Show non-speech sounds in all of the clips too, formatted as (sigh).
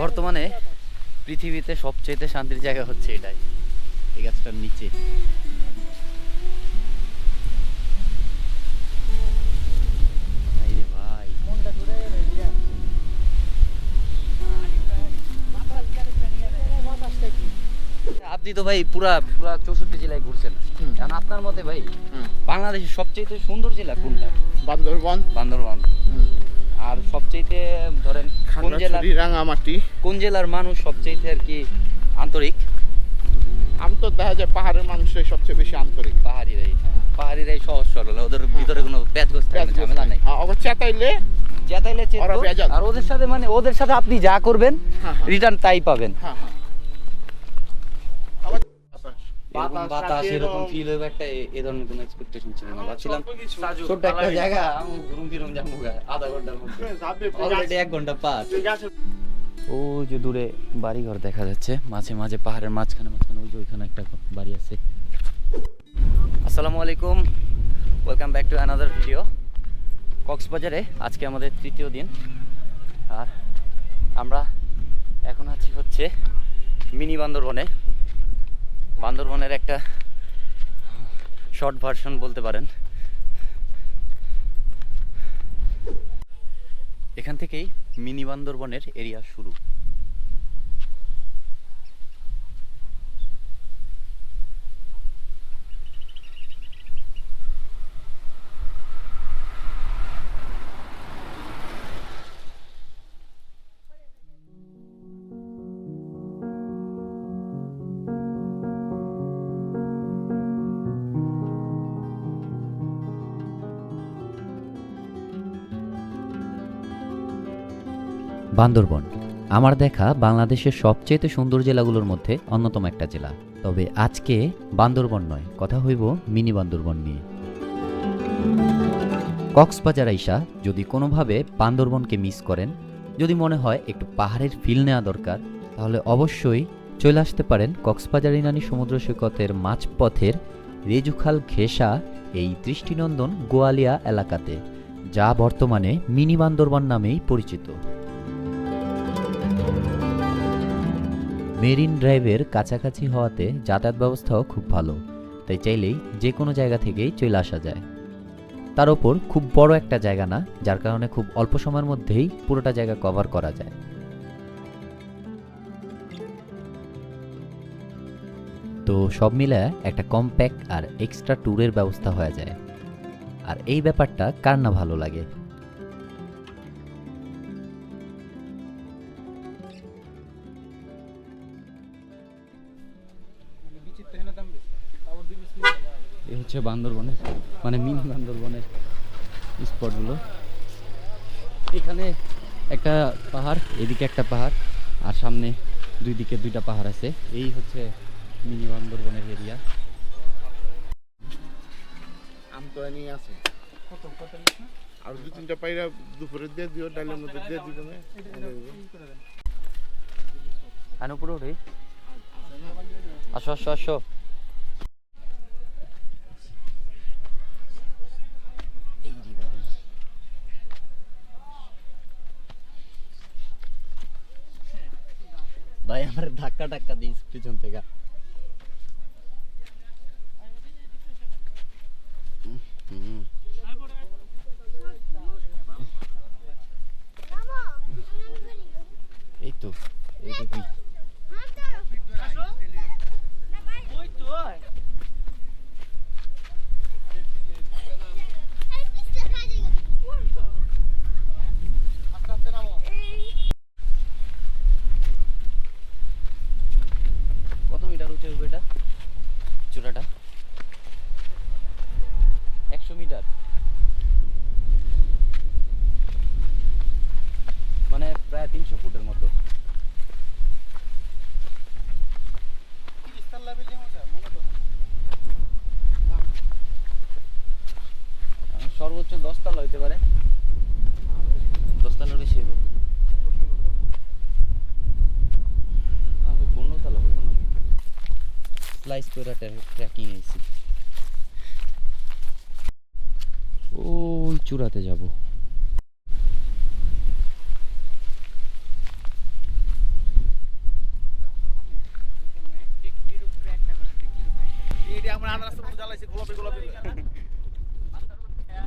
বর্তমানে পৃথিবীতে সবচেয়ে শান্তির জায়গা হচ্ছে এটাই। এই গাছটার নিচে। ভাই। আপনি তো ভাই পুরা পুরা চৌষট্টি জেলায় ঘুরছেন। কারণ আপনার মতে ভাই। বাংলাদেশের সবচেয়ে সুন্দর জেলা কোনটা? বান্দরবন। বান্দরবান। আর সবচেয়ে ধরেন কোন জেলার রাঙামাটি। কোন জেলার মানুষ সবচেয়ে আর কি আন্তরিক? আমি তো দেখা যায় পাহাড়ের মানুষরাই সবচেয়ে বেশি আন্তরিক। পাহাড়িরাই হ্যাঁ। পাহাড়িরাই সহজ সরল ওদের ভিতরে কোনো প্যাচগোছ থাকে না, ঝামেলা নেই। হ্যাঁ, আবার চেতাইলে চেতাইলে চেত আর ওদের সাথে মানে ওদের সাথে আপনি যা করবেন হ্যাঁ, হ্যাঁ। রিটার্ন তাই পাবেন। হ্যাঁ হ্যাঁ। এরকম বাতাস এরকম ফিল হবে একটা এ- ধরনের কোনো এক্সপেকটেশন ছিল না। ভাবছিলাম ছোট্ট একটা জায়গা ঘুরুম ফিরুম যাব আধা ঘণ্টার মধ্যে। অলরেডি এক ঘণ্টা পাস ও যে দূরে বাড়িঘর দেখা যাচ্ছে মাঝে মাঝে পাহাড়ের মাঝখানে মাঝখানে ওই যে ওইখানে একটা বাড়ি আছে। আসসালামু আলাইকুম welcome back to another video কক্সবাজারে আজকে আমাদের তৃতীয় দিন। আর আমরা এখন আছি হচ্ছে মিনি বান্দরবনে। বান্দরবনের একটা শর্ট ভার্সন বলতে পারেন। এখান থেকেই মিনি বান্দরবনের এরিয়া শুরু। বান্দরবন। আমার দেখা বাংলাদেশের সবচেয়ে সুন্দর জেলাগুলোর মধ্যে অন্যতম একটা জেলা। তবে আজকে বান্দরবন নয়, কথা হইব মিনি বান্দরবন নিয়ে। কক্সবাজার আইসা যদি কোনোভাবে বান্দরবনকে মিস করেন, যদি মনে হয় একটু পাহাড়ের ফিল নেওয়া দরকার, তাহলে অবশ্যই চলে আসতে পারেন কক্সবাজার ইনানি সমুদ্র সৈকতের মাঝপথের রেজুখাল ঘেঁষা এই দৃষ্টিনন্দন গোয়ালিয়া এলাকাতে, যা বর্তমানে মিনি বান্দরবন নামেই পরিচিত। মেরিন ড্রাইভের কাছাকাছি হওয়াতে যাতায়াত ব্যবস্থাও খুব ভালো, তাই চাইলেই যে কোনো জায়গা থেকেই চলে আসা যায়। তার ওপর খুব বড় একটা জায়গা না, যার কারণে খুব অল্প সময়ের মধ্যেই পুরোটা জায়গা কভার করা যায়। তো সব মিলে একটা কম্প্যাক্ট আর এক্সট্রা ট্যুরের ব্যবস্থা হয়ে যায়। আর এই ব্যাপারটা কার না ভালো লাগে? হচ্ছে বান্দরবনের মানে মিনি বান্দরবনের স্পটগুলো এখানে একটা পাহাড় এদিকে একটা পাহাড় আর সামনে দুই দিকে দুইটা পাহাড় আছে। এই হচ্ছে মিনি বান্দরবনের এরিয়া আছে। আর দু তিনটা পাইরা দুপুরে দিয়ে দিও ডালের মধ্যে দিয়ে দিবে আনো পুরো রে আসো আসো আসো। ভাই আমার ধাক্কা টাক্কা দিস পিছন থেকে হুম। এই তো এইটুকুই কত মিটার উঁচু হবে এটা চূড়াটা সাইজ করে ট্রেকিং আইছি ওই চূড়াতে যাব।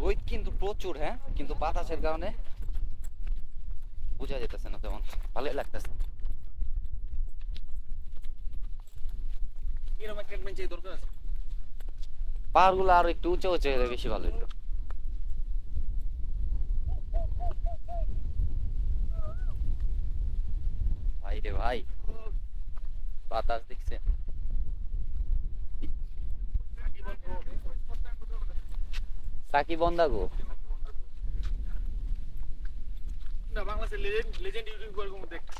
রোদ কিন্তু প্রচুর হ্যাঁ? কিন্তু বাতাসের কারণে বোঝা যেতেছে না তেমন ভালোই লাগতেছে। পাহাড়গুলো আরও একটু উঁচু উঁচু হলে বেশি ভালো হতো ভাই রে ভাই বাতাস দেখছেন সাকি বন্দা গো।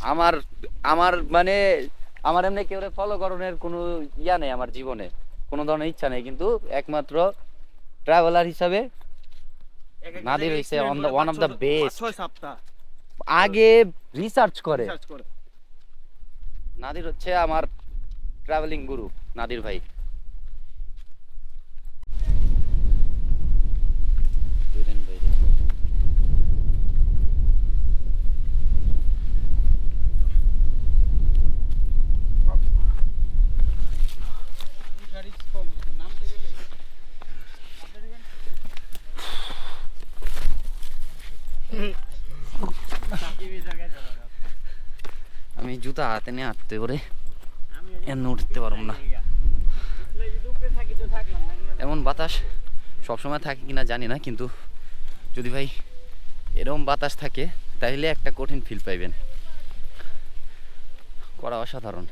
আমার আমার মানে আমার এমনি কেউ ফলো করণের কোনো ইয়া নেই আমার জীবনে। কোনো ধরনের ইচ্ছা নেই কিন্তু একমাত্র ট্রাভেলার হিসাবে নাদির হইছে ওয়ান অফ দ্য বেস্ট আগে রিসার্চ করে। নাদির হচ্ছে আমার ট্রাভেলিং গুরু নাদির ভাই। হাতে নিয়ে করে এমন উঠতে পারব না। এমন বাতাস সবসময় থাকে কিনা জানি না, কিন্তু যদি ভাই এরকম বাতাস থাকে, তাহলে একটা কঠিন ফিল পাইবেন। করা অসাধারণ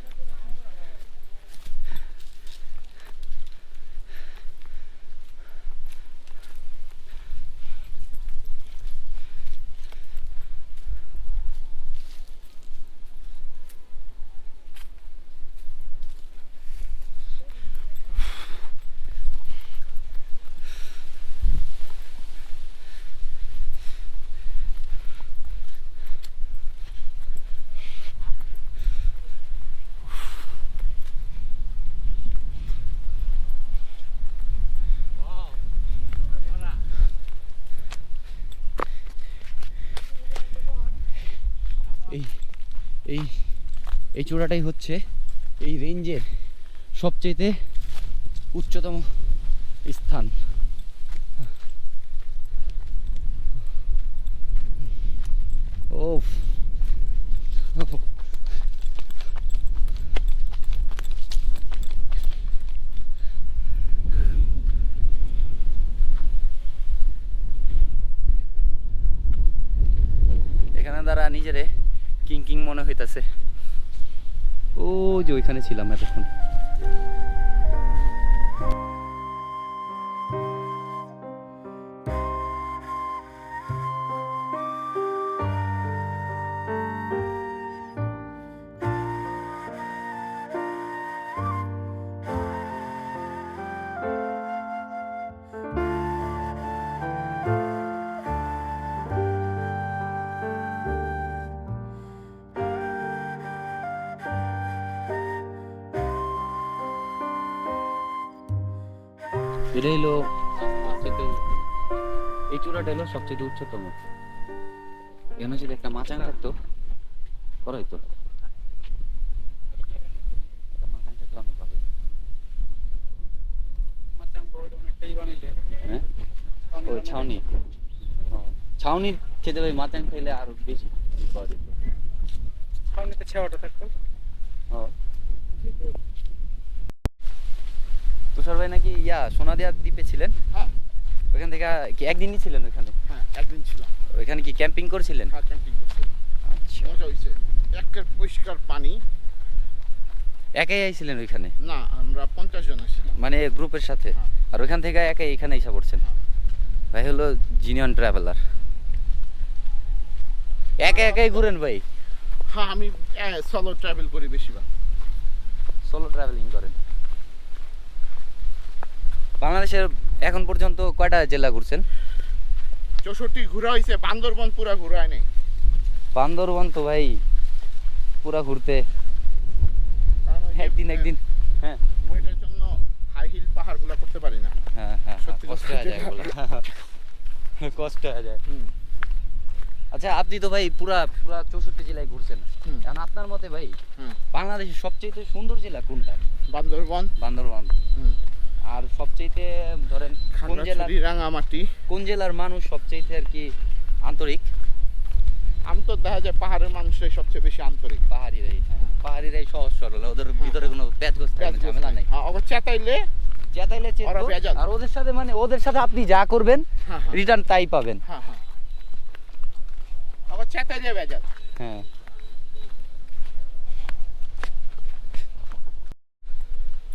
এই এই এই চূড়াটাই হচ্ছে এই রেঞ্জের সবচেয়েতে উচ্চতম স্থান। ও এখানে দ্বারা নিজেরে কিং কিং মনে হইতাছে। ও যে ওইখানে ছিলাম এতক্ষণ। হলো সবচেয়ে এই চূড়াটা হলো সবচেয়ে উচ্চতম। এখানে যদি একটা মাচাং থাকতো বড় হইতো। হ্যাঁ? ওই ছাউনি। খেতে ওই মাচাং খাইলে আরও বেশি পাওয়া যেত। ও। তুষার ভাই নাকি ইয়া সোনাদিয়া দ্বীপে ছিলেন। হ্যাঁ। ওইখান থেকে কি একদিনই ছিলেন ওইখানে? হ্যাঁ একদিন ছিলাম ওইখানে কি ক্যাম্পিং করেছিলেন? হ্যাঁ ক্যাম্পিং করছিলাম। আচ্ছা। মজা হয়েছে একের পরিষ্কার পানি। একাই আইছিলেন ওইখানে? না আমরা পঞ্চাশ জন ছিলাম মানে গ্রুপের সাথে? হ্যাঁ। আর ওইখান থেকে একাই এখানে এসে পড়ছেন? ভাই হলো জিনিয়ন ট্রাভেলার একা একাই ঘুরেন ভাই? হ্যাঁ আমি সলো ট্রাভেল করি বেশিরভাগ। সোলো ট্রাভেলিং করেন? বাংলাদেশের এখন পর্যন্ত কয়টা জেলা ঘুরছেন? চৌষট্টি ঘোরা হয়েছে বান্দরবন পুরা ঘোরায় নেই বান্দরবন তো ভাই পুরা ঘুরতে। একদিন একদিন। হ্যাঁ ওইটার জন্য হাই হিল পাহাড়গুলা করতে পারি না। হ্যাঁ হ্যাঁ হ্যাঁ, কষ্ট হয়ে যায়। (laughs) কষ্ট হয়ে যায়। আচ্ছা আপনি তো ভাই পুরা পুরা চৌষট্টি জেলায় ঘুরছেন। এখন আপনার মতে ভাই। বাংলাদেশের সবচেয়ে সুন্দর জেলা কোনটা? বান্দরবন। বান্দরবান। আর সবচেয়েতে ধরেন কোন জেলার রাঙামাটি। কোন জেলার মানুষ সবচেয়েতে আর কি আন্তরিক? আমি তো দেখা যায় পাহাড়ের মানুষরাই সবচেয়ে বেশি আন্তরিক। পাহাড়িরাই হ্যাঁ পাহাড়িরাই সহজ সরল ওদের ভিতরে কোনো না, ঝামেলা নেই। হ্যাঁ আবার চেতাইলে? চেতাইলে চেতো, আর ওদের সাথে মানে ওদের সাথে আপনি যা করবেন হ্যাঁ হ্যাঁ। রিটার্ন তাই পাবেন। হ্যাঁ হ্যাঁ। আবার চেতাইলে ভেজাল। হ্যাঁ।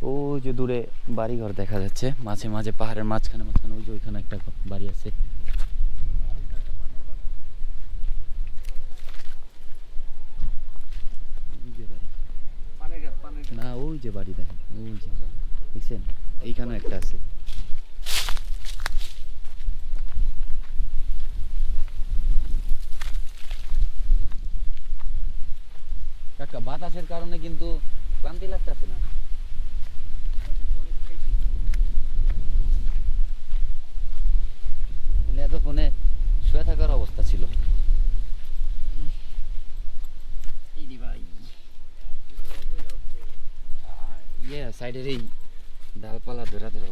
ও যে দূরে বাড়িঘর দেখা যাচ্ছে। মাঝে মাঝে পাহাড়ের মাঝখানে মাঝখানে ওই যে ওইখানে একটা বাড়ি আছে। ওই। না, ওই যে বাড়ি দেখেন, ওই যে, দেখছেন? এইখানেও একটা আছে। কাকা, বাতাসের কারণে কিন্তু ক্লান্তি লাগতেছে না তাহলে এতক্ষণে শুয়ে থাকার অবস্থা ছিল ইদি ভাই। আহ, ইয়ে সাইডের এই ডালপালা ধরা ধরা।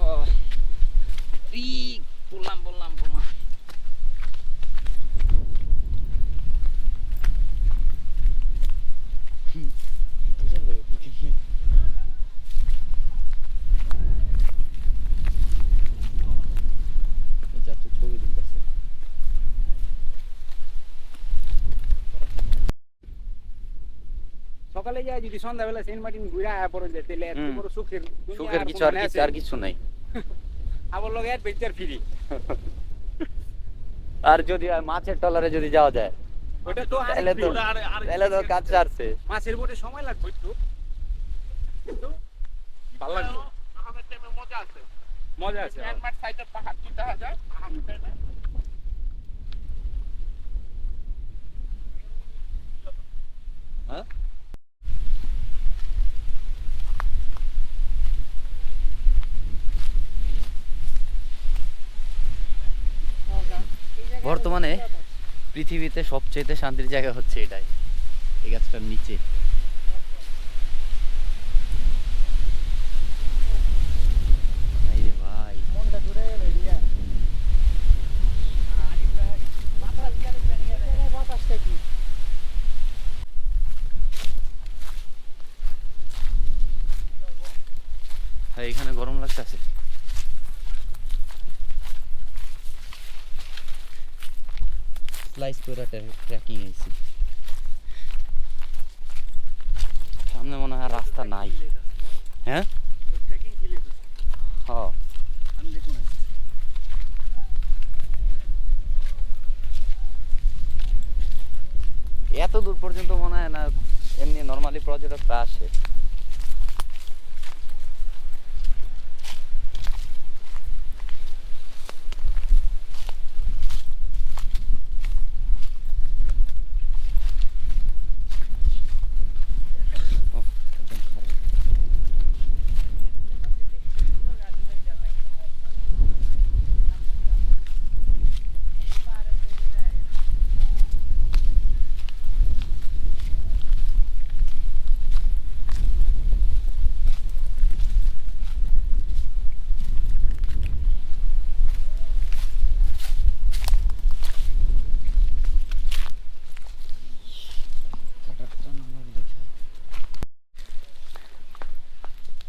আহ, ই, বললাম বললাম বললাম ছবি তুলতেছে সকালে যায় যদি সন্ধ্যাবেলা সেন্ট মার্টিন ঘুরে আয়া পড়ে যায় তাহলে এত বড় সুখের সুখের আর কিছু আর কিছু? আর কিছু নাই। (laughs) আমার লগে অ্যাডভেঞ্চার ফ্রি (laughs) আর যদি আর মাছের টলারে যদি যাওয়া যায়? ওটা তো তাহলে তো তাহলে তো কাজ ছাড়ছে মাছের বোটে সময় লাগবে একটু। কিন্তু ভালো লাগবে। আমাদের টাইমে মজা আছে। মজা আছে মিয়ানমার সাইডে পাহাড় কি দেখা বর্তমানে পৃথিবীতে সবচেয়ে শান্তির জায়গা হচ্ছে এটাই। এই গাছটার নিচে ভাই রে ভাই মনটা ঘুরে গেল এদিকে বাতাসটা কি হ্যাঁ এখানে গরম লাগতেছে স্লাইস করে ট্রেকিং আইছি সামনে মনে হয় রাস্তা নাই হ্যাঁ হ্যাঁ এত দূর পর্যন্ত মনে হয় না এমনি নর্মালি পর্যটকরা আসে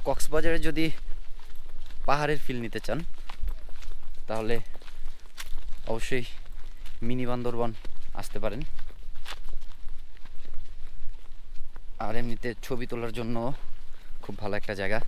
কক্সবাজারে যদি পাহাড়ের ফিল নিতে চান, তাহলে অবশ্যই মিনি বান্দরবন আসতে পারেন। আর এমনিতে ছবি তোলার জন্য খুব ভালো একটা জায়গা।